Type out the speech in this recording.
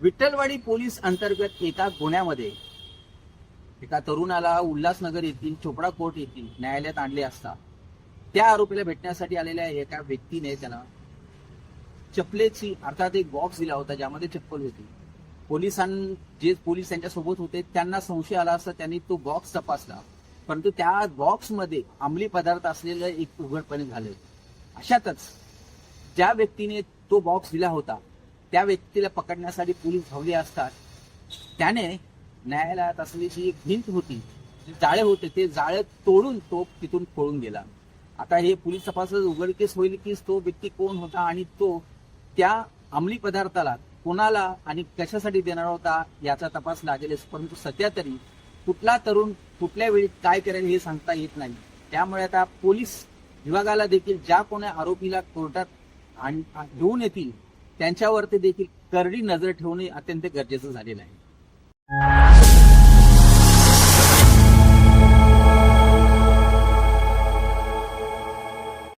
Vitthalwadi police अंतर्गत एका गुन्ह्यामध्ये एका तरुणाला उल्हासनगर येथील चोपडा कोर्ट येथील न्यायालयात आणले असता त्या आरोपीला भेटण्यासाठी आलेल्या एका व्यक्तीने त्यांना चपलेची अर्थात एक बॉक्स दिला होता ज्यामध्ये चप्पल होती. पोलिसां जे पोलीस त्यांच्यासोबत होते त्यांना संशय आला असता त्यांनी तो बॉक्स तपासला. परंतु त्या बॉक्समध्ये अंमली पदार्थ असलेलं एक उघडपणे झालं. अशातच ज्या व्यक्तीने तो बॉक्स दिला होता त्या व्यक्तीला पकडण्यासाठी पोलीस धावले असतात. त्याने न्यायालयात असलेली जी एक भिंत होती जे जाळे होते ते जाळे तोडून तो तिथून पळून गेला. आता हे पोलीस तपासात उघडकीस होईल की तो व्यक्ती कोण होता आणि तो त्या अंमली पदार्थाला कोणाला आणि कशासाठी देणार होता याचा तपास लागेलच परंतु सध्या तरी कुठला तरुण कुठल्या वेळी काय करेल हे सांगता येत नाही. त्यामुळे आता पोलीस विभागाला देखील ज्या कोणा आरोपीला कोर्टात आण- घेऊन येतील त्यांच्यावरती देखील करडी नजर ठेवणे अत्यंत गरजेचं झालेलं आहे.